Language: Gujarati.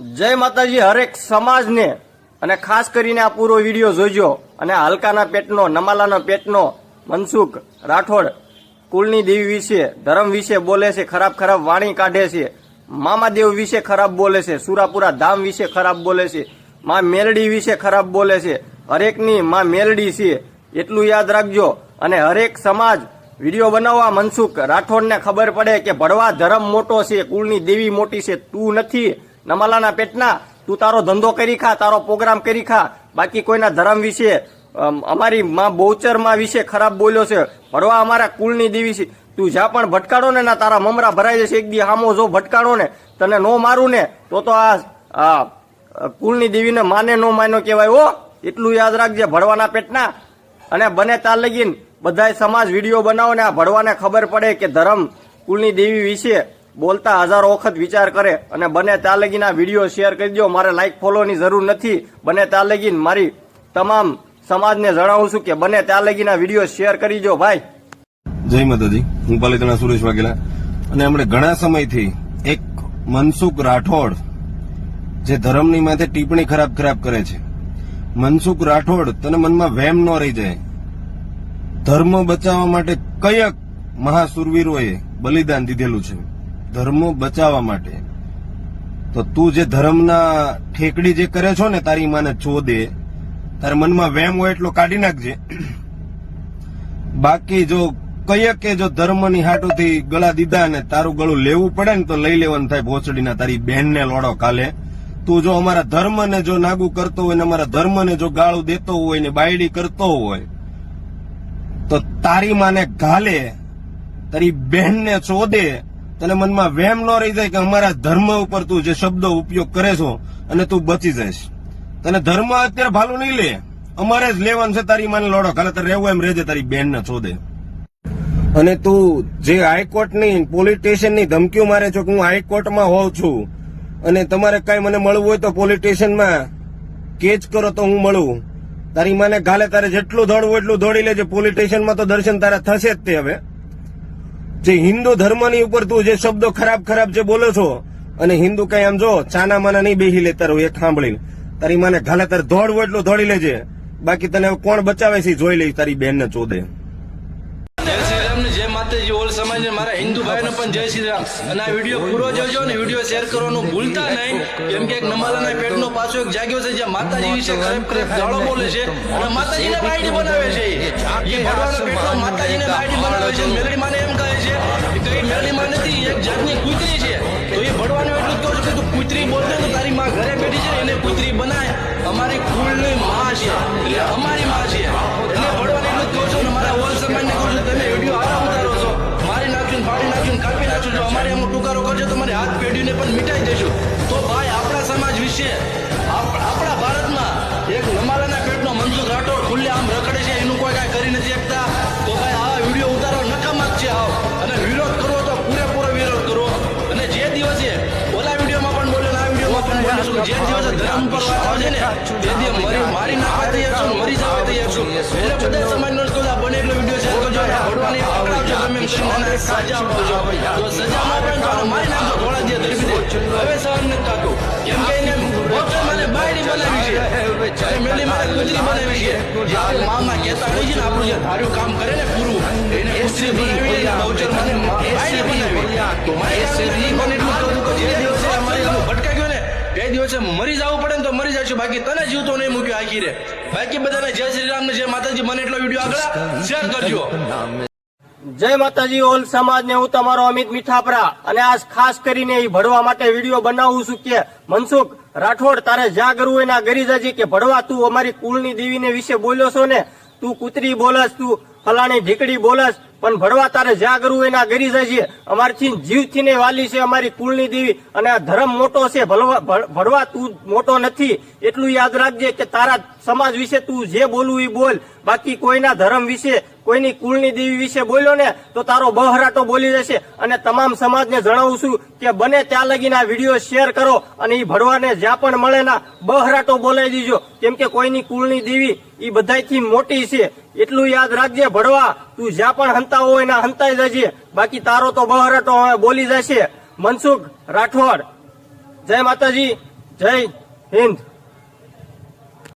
જય માતાજી, હરેક સમાજને અને ખાસ કરીને આ પૂરો વીડિયો જોજો અને હાલકાના પેટનો, નમાલાના પેટનો મનસુખ રાઠોડ કુલની દેવી વિશે, ધર્મ વિશે બોલે છે, ખરાબ ખરાબ વાણી કાઢે છે, મામાદેવ વિશે ખરાબ બોલે છે, સુરાપુરા ધામ વિશે ખરાબ બોલે છે, માં મેલડી વિશે ખરાબ બોલે છે, હરેકની માં મેલડી છે, એટલું યાદ રાખજો. અને હરેક સમાજ વીડિયો બનાવવા મનસુખ રાઠોડને ખબર પડે કે ભડવા ધર્મ મોટો છે, કુળની દેવી મોટી છે, તું નથી નમાલાના પેટના તું તારો ધંધો કરી ખા તારો પ્રોગ્રામ કરી ખા. બાકી કોઈના ધર્મ વિશે અમ, અમારી માં બહુચરમાં વિશે ખરાબ બોલ્યો છે. ભરવા અમારા કુળની દેવી છે. તું જ્યાં પણ ભટકાડો ને ના તારા મમરા ભરાઈ જશે. એક દી હામો જો ભટકાડો ને તને નો મારું ને તો તો આ કુલની દેવીને માને નો માનો કહેવાય ઓ એટલું યાદ રાખજે ભડવાના પેટના. અને બને ત્યાં લગીન બધાય સમાજ વીડિયો બનાવો ને આ ભડવાને ખબર પડે કે ધર્મ કુળની દેવી વિશે બોલતા હજારો વખત વિચાર કરે અને બને ત્યાં લગીન આ વીડિયો શેર કરી દો મારે લાઇક ફોલોની જરૂર નથી. બને ત્યાં લગીન મારી તમામ સમાજને જણાવું છું કે બને ત્યાં લગીન આ વીડિયો શેર કરી દો ભાઈ. જય માતાજી. હું પાલિતાણા સુરેશ વાઘેલા. અને હમણે ઘણા સમયથી એક મનસુખ રાઠોડ જે ધર્મની માથે ટિપ્પણી ખરાબ ખરાબ કરે છે. મનસુખ રાઠોડ તને મનમાં વહેમ ન રહી જાય. ધર્મ બચાવવા માટે કયક મહાસુરવીરોએ બલિદાન દીધેલું છે. ધર્મ બચાવવા માટે. તો તું જે ધર્મના ઠેકડી જે કરે છો ને, તારી માને ચોદે, તારા મનમાં વેમ હોય એટલો કાઢી નાખજે. બાકી જો કહીએ કે જો ધર્મની હાટુથી ગળા દીધા ને તારું ગળું લેવું પડે ને તો લઈ લેવાનું થાય ભોસડીના, તારી બહેનને લોડો કાલે. તું જો અમારા ધર્મને જો નાગુ કરતો હોય ને, અમારા ધર્મને જો ગાળું દેતો હોય ને, બાયડી કરતો હોય, તો તારી માને ઘાલે, તારી બહેનને ચોદે તને મનમાં વહેમ ન રહી જાય કે અમારા ધર્મ ઉપર તું જે શબ્દો ઉપયોગ કરે છો અને તું બચી જઈશ. તને ધર્મ અત્યારે ભાલું નહીં લે. અમારે જ લેવાનું છે તારી માને લોડો. કાલે તારે રહેવું એમ રહેજે, તારી બેન ને ચોદે અને તું જે હાઈકોર્ટની પોલીસ સ્ટેશનની ધમકીઓ મારે છો કે હું હાઈકોર્ટમાં હોઉં છું, અને તમારે કઈ મને મળવું હોય તો પોલીસ સ્ટેશનમાં કેચ કરો તો હું મળું. તારી માને ગાલે તારે જેટલું દોડવું એટલું દોડી લેજે. પોલીસ સ્ટેશનમાં તો દર્શન તારા થશે જ તે હવે. જે હિન્દુ ધર્મની ઉપર તું જે શબ્દો ખરાબ ખરાબ જે બોલો છો, અને હિન્દુ કઈ આમ જો ચાના માના નહીં બેહી લે તારું એક સાંભળીને તારી માને ઘાલે તારે દોડવું એટલું દોડી લેજે. બાકી તને કોણ બચાવે છે જોઈ લઈશ, તારી બેન ને ચોદે જય મારા હિન્દુ ભાઈનો પણ જય શ્રી રામ. અને આ વીડિયો પૂરો જોજો ને, વીડિયો શેર કરવાનું ભૂલતા નહીં. કેમ કે એક નમાલાના પેટનો પાછો એક જાગ્યો છે જે માતાજી વિશે ખરેબ ખરેબ ગાળો બોલે છે, અને માતાજીને બાયડી બનાવે છે. એ ભગવાનનો પેટનો માતાજીને બાયડી બનાવે છે. મેલડી માને એમ કહે છે મેલડી માં નથી, એક જાતની કૂતરી છે. તો એ ભડવાનું એટલું જ કહું છું કે તું કૂતરી બોલતો તો તારી માં ઘરે બેઠી છે, એને કૂતરી બનાય. અમારી કુળની માં છે. અમારી માં છે. એટલે ભડવાનું એટલું જ કહું છું ને, મારા ઓલ સમાજને કહું છું, તમે વીડિયો આરા ઉતારો છો. મારી નાખ્યું ફાડી નાખ્યું કાપી નાખ્યું જો અમારે એમ ટુકારો કરજો તો મારી હાથ પેઢીને પણ મિટાઈ પણ જે દિવસે ધર્મ ઉપર વાત છે ને, તે દિવસે મરી મારી નાખવા તૈયાર છું, મરી જવા તૈયાર છું. એટલે બધા સમાજનો જ કહું બને એટલો વીડિયો શેર કરજો ભગવાનની પકડાવજો ગમે એમ સજા આપજો જો સજા ન આપે તો મારી નાખજો ઘોડા જે ધરબી દે હવે સહન નથી થતું. કેમ કે એને બોક્સર મને બાયડી બનાવી છે. અને મેલી મને કુતરી બનાવી છે. જે મામા કહેતા હોય છે ને, આપણું જે ધાર્યું કામ કરે ને પૂરું એને કુતરી બનાવી બહુચર મને બાયડી બનાવી તો મારે બાકી તને જીવતો નહીં મૂક્યો આખી રે. બાકી બધાને જય શ્રી રામ ને જય માતાજી. મને એટલો વીડિયો આગળ શેર કરજો. જય માતાજી, ઓલ સમાજ ને હું તમારો અમિત મીઠાપરા. અને આજ ખાસ કરીને એ ભણવા માટે વીડિયો બનાવું છું કે, મનસુખ રાઠોડ, તારે જ્યાં કરવું હોય ના ગરી જજે કે ભડવા, તું અમારી કુળની દેવીને વિશે બોલ્યો છો ને, તું કૂતરી બોલસ, તું ફલાણી ઢીકડી બોલસ પણ ભડવા તારે જ્યાં કરવું હોય ના ગરી જજે અમારથી જીવથી ને વાલી છે અમારી કુળની દેવી, અને આ ધર્મ મોટો છે ભડવા તું મોટો નથી. એટલું યાદ રાખજે કે તારા સમાજ વિશે તું જે બોલવું એ બોલ. બાકી કોઈના ધર્મ વિશે કોઈની કુળની દેવી વિશે બોલ્યો ને, તો તારો બહરાટો બોલી જશે. અને તમામ સમાજને જણાવું છું કે બને ત્યાં લગીને આ વીડિયો શેર કરો અને એ ભડવાને જ્યાં પણ મળે ના બહરાટો બોલાવી દીજો. કેમ કે કોઈની કુળની દેવી એ બધાયથી મોટી છે. એટલું યાદ રાખજે ભડવા તું જ્યાં પણ હંતા હોય ને હંતાઈ જજે. બાકી તારો તો બહરાટો હવે બોલી જશે. મનસુખ રાઠોડ. જય માતાજી. જય હિન્દ.